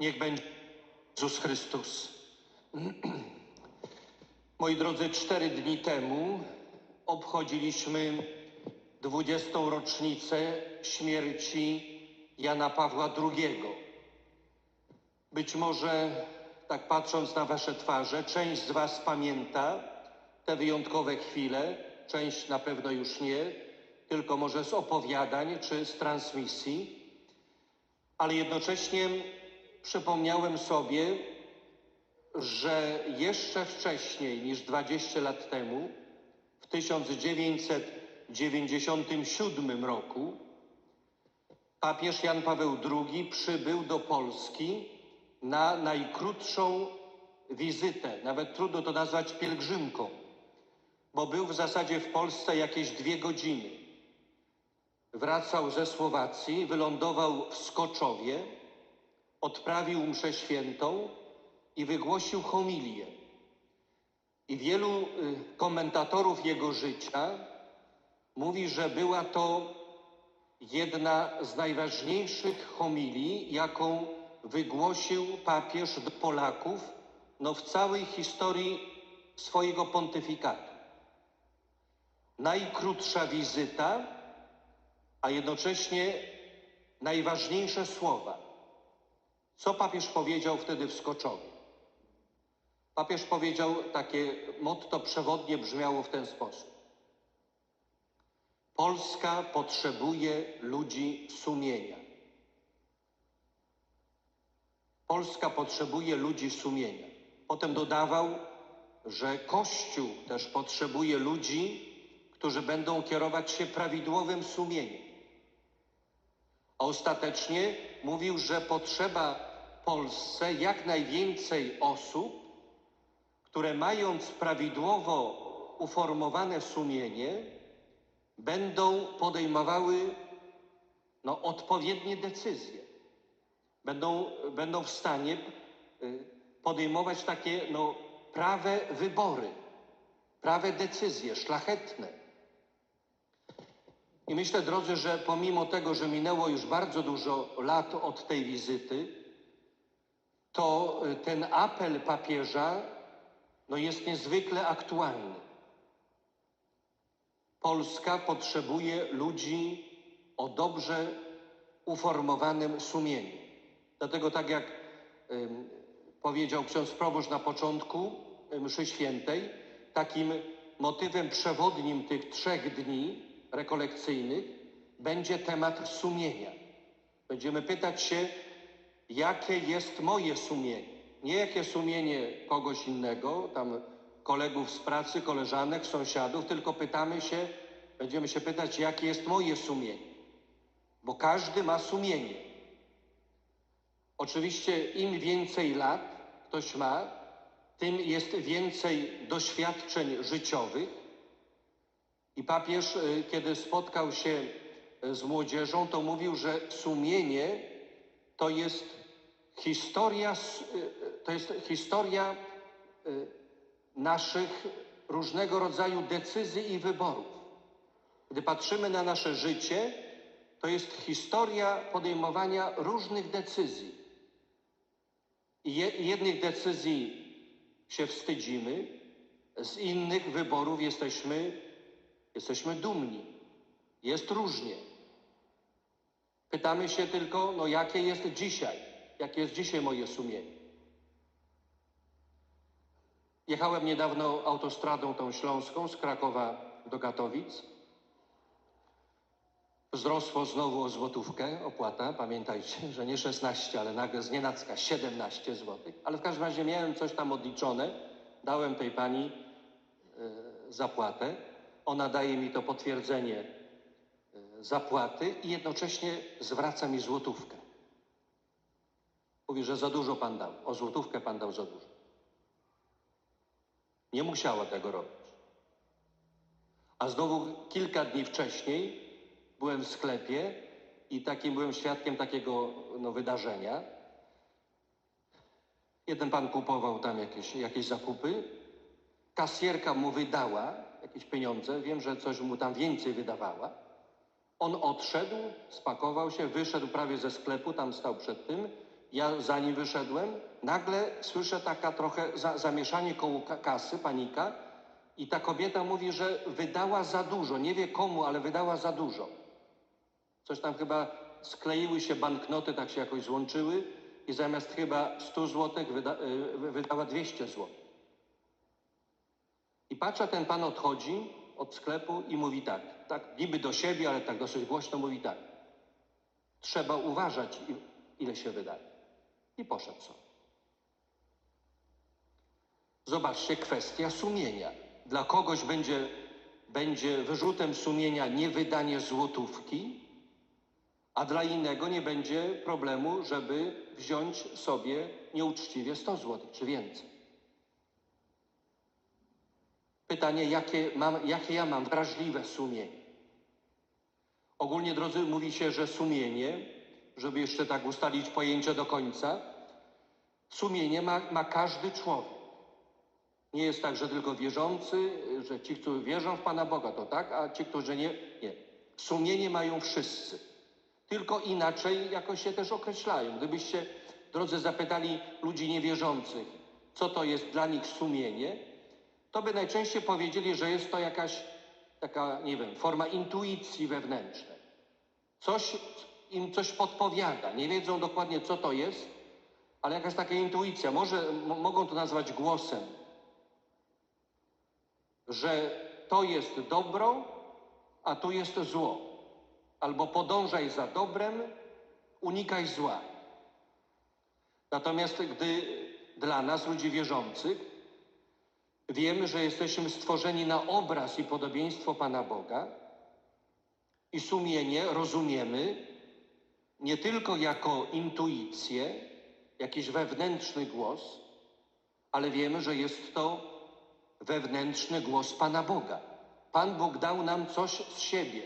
Niech będzie Jezus Chrystus. Moi drodzy, cztery dni temu obchodziliśmy 20. rocznicę śmierci Jana Pawła II. Być może, tak patrząc na Wasze twarze, część z Was pamięta te wyjątkowe chwile, część na pewno już nie, tylko może z opowiadań czy z transmisji, ale jednocześnie przypomniałem sobie, że jeszcze wcześniej niż 20 lat temu, w 1997 roku, papież Jan Paweł II przybył do Polski na najkrótszą wizytę, nawet trudno to nazwać pielgrzymką, bo był w zasadzie w Polsce jakieś dwie godziny. Wracał ze Słowacji, wylądował w Skoczowie, odprawił mszę świętą i wygłosił homilię. I wielu y, komentatorów jego życia mówi, że była to jedna z najważniejszych homilii, jaką wygłosił papież do Polaków no, w całej historii swojego pontyfikatu. Najkrótsza wizyta, a jednocześnie najważniejsze słowa. Co papież powiedział wtedy w Skoczowie? Papież powiedział, takie motto przewodnie brzmiało w ten sposób. Polska potrzebuje ludzi sumienia. Polska potrzebuje ludzi sumienia. Potem dodawał, że Kościół też potrzebuje ludzi, którzy będą kierować się prawidłowym sumieniem. A ostatecznie mówił, że potrzeba Polsce jak najwięcej osób, które mając prawidłowo uformowane sumienie, będą podejmowały no, odpowiednie decyzje. Będą, będą w stanie y, podejmować takie no, prawe wybory, prawe decyzje, szlachetne. I myślę, drodzy, że pomimo tego, że minęło już bardzo dużo lat od tej wizyty, to y, ten apel papieża no, jest niezwykle aktualny. Polska potrzebuje ludzi o dobrze uformowanym sumieniu. Dlatego, tak jak ym, powiedział ksiądz proboszcz na początku mszy świętej, takim motywem przewodnim tych trzech dni rekolekcyjnych będzie temat sumienia. Będziemy pytać się, jakie jest moje sumienie. Nie jakie sumienie kogoś innego, tam kolegów z pracy, koleżanek, sąsiadów, tylko pytamy się, będziemy się pytać, jakie jest moje sumienie. Bo każdy ma sumienie. Oczywiście im więcej lat ktoś ma, tym jest więcej doświadczeń życiowych. I papież, y, kiedy spotkał się y, z młodzieżą, to mówił, że sumienie to jest historia, y, to jest historia naszych różnego rodzaju decyzji i wyborów. Gdy patrzymy na nasze życie, to jest historia podejmowania różnych decyzji. I je, jednych decyzji się wstydzimy, z innych wyborów jesteśmy, jesteśmy dumni. Jest różnie. Pytamy się tylko, no jakie jest dzisiaj? Jakie jest dzisiaj moje sumienie? Jechałem niedawno autostradą tą śląską z Krakowa do Katowic. Wzrosło znowu o złotówkę opłata. Pamiętajcie, że nie 16, ale nagle z nienacka 17 złotych. Ale w każdym razie miałem coś tam odliczone. Dałem tej pani e, zapłatę. Ona daje mi to potwierdzenie e, zapłaty i jednocześnie zwraca mi złotówkę. Mówi, że za dużo pan dał. O złotówkę pan dał za dużo. Nie musiała tego robić. A znowu kilka dni wcześniej byłem w sklepie i takim byłem świadkiem takiego no, wydarzenia. Jeden pan kupował tam jakieś, jakieś zakupy. Kasjerka mu wydała jakieś pieniądze. Wiem, że coś mu tam więcej wydawała. On odszedł, spakował się, wyszedł prawie ze sklepu, tam stał przed tym ja za nim wyszedłem, nagle słyszę taka trochę za, zamieszanie koło ka- kasy, panika i ta kobieta mówi, że wydała za dużo, nie wie komu, ale wydała za dużo. Coś tam chyba skleiły się banknoty, tak się jakoś złączyły i zamiast chyba 100 złotych wyda, y, wydała 200 złotych. I patrzę, ten pan odchodzi od sklepu i mówi tak, tak niby do siebie, ale tak dosyć głośno mówi tak. Trzeba uważać, ile się wydaje. I poszedł sobie. Zobaczcie, kwestia sumienia. Dla kogoś będzie, będzie wyrzutem sumienia niewydanie złotówki, a dla innego nie będzie problemu, żeby wziąć sobie nieuczciwie 100 złotych czy więcej. Pytanie, jakie, mam, jakie ja mam wrażliwe sumienie? Ogólnie, drodzy, mówi się, że sumienie, żeby jeszcze tak ustalić pojęcie do końca, sumienie ma, ma każdy człowiek. Nie jest tak, że tylko wierzący, że ci, którzy wierzą w Pana Boga, to tak, a ci, którzy nie, nie. Sumienie mają wszyscy. Tylko inaczej jakoś się też określają. Gdybyście, drodzy, zapytali ludzi niewierzących, co to jest dla nich sumienie, to by najczęściej powiedzieli, że jest to jakaś taka, nie wiem, forma intuicji wewnętrznej. Coś im coś podpowiada. Nie wiedzą dokładnie, co to jest, ale jakaś taka intuicja. Może mogą to nazwać głosem, że to jest dobro, a tu jest zło. Albo podążaj za dobrem, unikaj zła. Natomiast gdy dla nas, ludzi wierzących, wiemy, że jesteśmy stworzeni na obraz i podobieństwo Pana Boga i sumienie rozumiemy nie tylko jako intuicję, jakiś wewnętrzny głos, ale wiemy, że jest to wewnętrzny głos Pana Boga. Pan Bóg dał nam coś z siebie.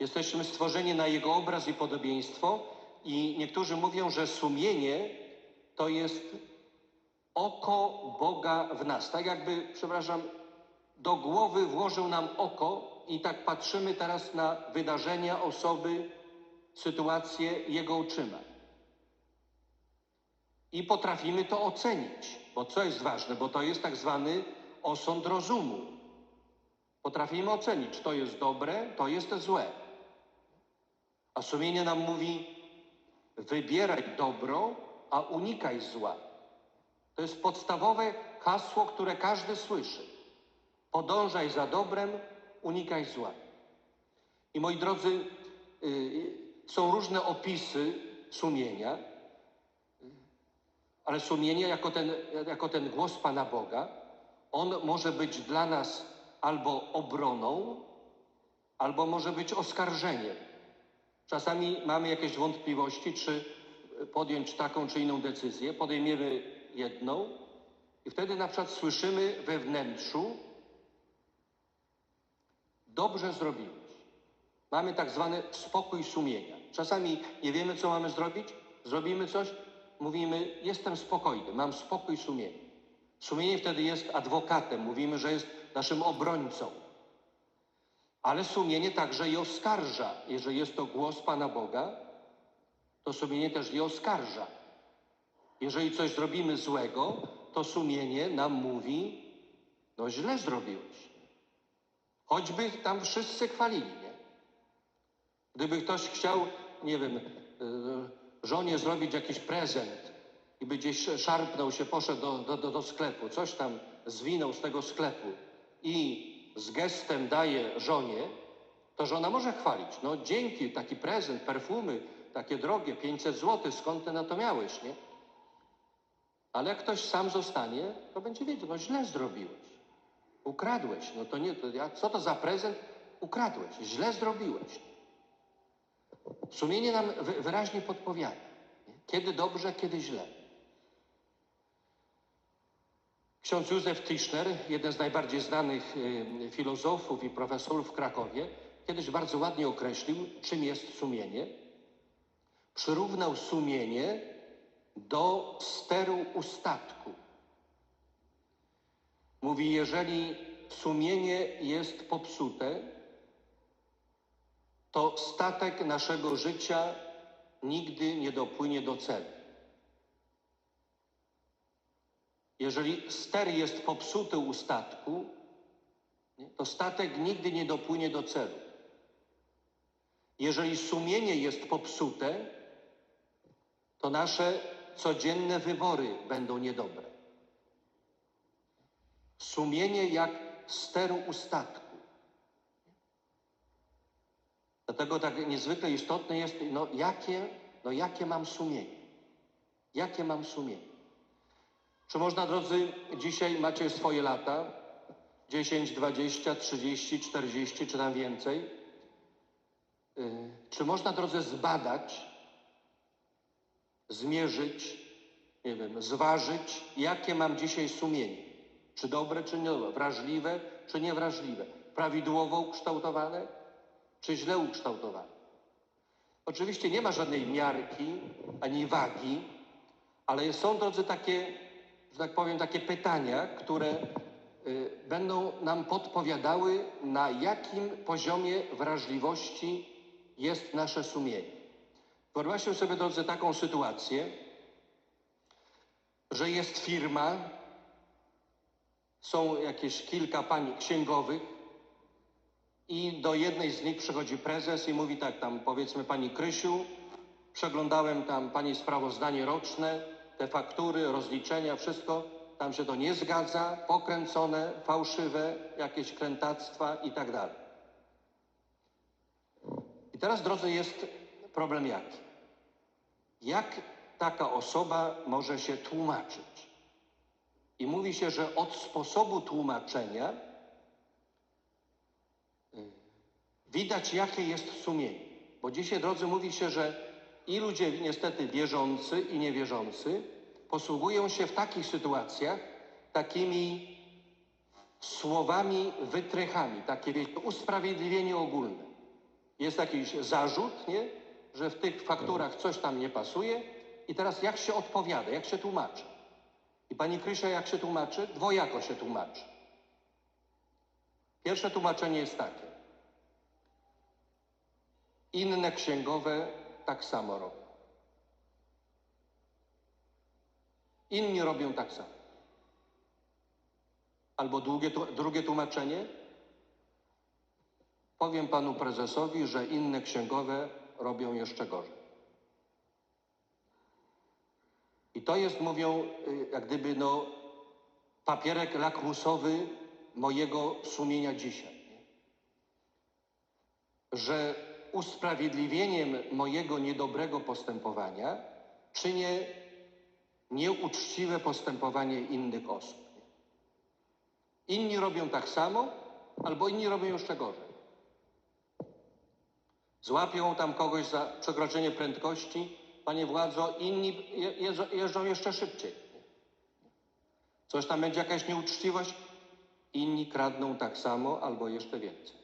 Jesteśmy stworzeni na Jego obraz i podobieństwo i niektórzy mówią, że sumienie to jest oko Boga w nas. Tak jakby, przepraszam, do głowy włożył nam oko i tak patrzymy teraz na wydarzenia, osoby, sytuacje Jego oczyma. I potrafimy to ocenić, bo co jest ważne, bo to jest tak zwany osąd rozumu. Potrafimy ocenić, to jest dobre, to jest złe. A sumienie nam mówi, wybieraj dobro, a unikaj zła. To jest podstawowe hasło, które każdy słyszy. Podążaj za dobrem, unikaj zła. I moi drodzy, yy, są różne opisy sumienia, ale sumienie jako ten, jako ten głos Pana Boga, on może być dla nas albo obroną, albo może być oskarżeniem. Czasami mamy jakieś wątpliwości, czy podjąć taką czy inną decyzję, podejmiemy jedną i wtedy na przykład słyszymy we wnętrzu dobrze zrobiłeś. Mamy tak zwany spokój sumienia. Czasami nie wiemy, co mamy zrobić, zrobimy coś, mówimy, jestem spokojny, mam spokój sumienia. Sumienie wtedy jest adwokatem, mówimy, że jest naszym obrońcą. Ale sumienie także i oskarża. Jeżeli jest to głos Pana Boga, to sumienie też je oskarża. Jeżeli coś zrobimy złego, to sumienie nam mówi, no źle zrobiłeś. Choćby tam wszyscy chwalili, nie? Gdyby ktoś chciał, nie wiem, y, żonie zrobić jakiś prezent i by gdzieś szarpnął się, poszedł do, do, do, sklepu, coś tam zwinął z tego sklepu i z gestem daje żonie, to żona może chwalić. No dzięki, taki prezent, perfumy, takie drogie, 500 zł, skąd ty na to miałeś, nie? Ale jak ktoś sam zostanie, to będzie wiedział, no źle zrobiłeś. Ukradłeś. No to nie, to ja, co to za prezent? Ukradłeś. Źle zrobiłeś. Sumienie nam wy, wyraźnie podpowiada. Kiedy dobrze, kiedy źle. Ksiądz Józef Tischner, jeden z najbardziej znanych y, filozofów i profesorów w Krakowie, kiedyś bardzo ładnie określił, czym jest sumienie. Przyrównał sumienie do steru u statku. Mówi, jeżeli sumienie jest popsute, to statek naszego życia nigdy nie dopłynie do celu. Jeżeli ster jest popsuty u statku, to statek nigdy nie dopłynie do celu. Jeżeli sumienie jest popsute, to nasze codzienne wybory będą niedobre. Sumienie jak ster u statku. Dlatego tak niezwykle istotne jest, no jakie, no jakie mam sumienie? Jakie mam sumienie? Czy można, drodzy, dzisiaj macie swoje lata, 10, 20, 30, 40 czy tam więcej? Yy, Czy można, drodzy, zbadać, zmierzyć, nie wiem, zważyć, jakie mam dzisiaj sumienie? Czy dobre, czy niedobre? Wrażliwe, czy niewrażliwe? Prawidłowo ukształtowane, czy źle ukształtowane? Oczywiście nie ma żadnej miarki ani wagi, ale są, drodzy, takie, że tak powiem, takie pytania, które y, będą nam podpowiadały, na jakim poziomie wrażliwości jest nasze sumienie. Wyobraźcie sobie, drodzy, taką sytuację, że jest firma, są jakieś kilka pań księgowych i do jednej z nich przychodzi prezes i mówi tak, tam powiedzmy pani Krysiu, przeglądałem tam pani sprawozdanie roczne, te faktury, rozliczenia, wszystko, tam się to nie zgadza, pokręcone, fałszywe, jakieś krętactwa i tak dalej. I teraz, drodzy, jest problem jaki? Jak taka osoba może się tłumaczyć? I mówi się, że od sposobu tłumaczenia y, widać, jakie jest sumienie. Bo dzisiaj, drodzy, mówi się, że i ludzie niestety wierzący i niewierzący posługują się w takich sytuacjach takimi słowami, wytrychami, takie usprawiedliwienie ogólne. Jest jakiś zarzut, nie? Że w tych fakturach coś tam nie pasuje i teraz jak się odpowiada, jak się tłumaczy? I pani Krysia jak się tłumaczy? Dwojako się tłumaczy. Pierwsze tłumaczenie jest takie. Inne księgowe tak samo robią. Inni robią tak samo. Albo drugie, drugie tłumaczenie. Powiem panu prezesowi, że inne księgowe robią jeszcze gorzej. I to jest, mówią, y, jak gdyby, no, papierek lakmusowy mojego sumienia dzisiaj. Że usprawiedliwieniem mojego niedobrego postępowania czynię nieuczciwe postępowanie innych osób. Inni robią tak samo, albo inni robią jeszcze gorzej. Złapią tam kogoś za przekroczenie prędkości, panie władzo, inni je- jeżdżą, jeżdżą jeszcze szybciej. Coś tam będzie jakaś nieuczciwość, inni kradną tak samo albo jeszcze więcej.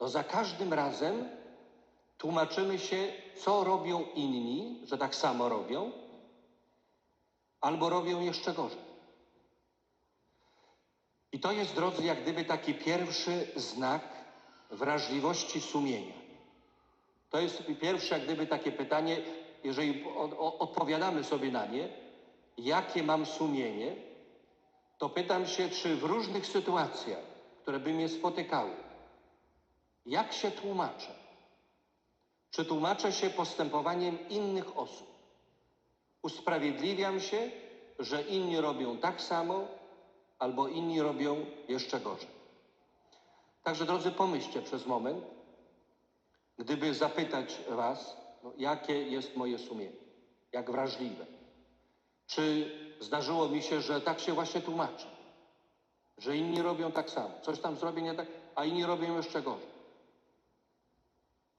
No za każdym razem tłumaczymy się, co robią inni, że tak samo robią, albo robią jeszcze gorzej. I to jest, drodzy, jak gdyby taki pierwszy znak wrażliwości sumienia. To jest pierwsze, jak gdyby takie pytanie, jeżeli odpowiadamy sobie na nie, jakie mam sumienie, to pytam się, czy w różnych sytuacjach, które by mnie spotykały, jak się tłumaczę? Czy tłumaczę się postępowaniem innych osób? Usprawiedliwiam się, że inni robią tak samo, albo inni robią jeszcze gorzej. Także, drodzy, pomyślcie przez moment, gdyby zapytać Was, no, jakie jest moje sumienie, jak wrażliwe. Czy zdarzyło mi się, że tak się właśnie tłumaczę, że inni robią tak samo, coś tam zrobię nie tak, a inni robią jeszcze gorzej.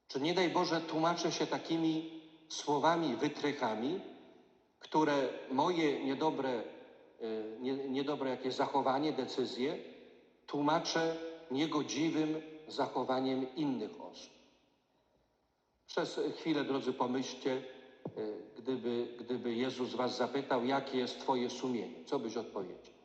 Czy nie daj Boże tłumaczę się takimi słowami, wytrychami, które moje niedobre, y, nie, niedobre jakieś zachowanie, decyzje tłumaczę niegodziwym zachowaniem innych osób. Przez chwilę, drodzy, pomyślcie, y, gdyby, gdyby Jezus was zapytał, jakie jest twoje sumienie, co byś odpowiedział?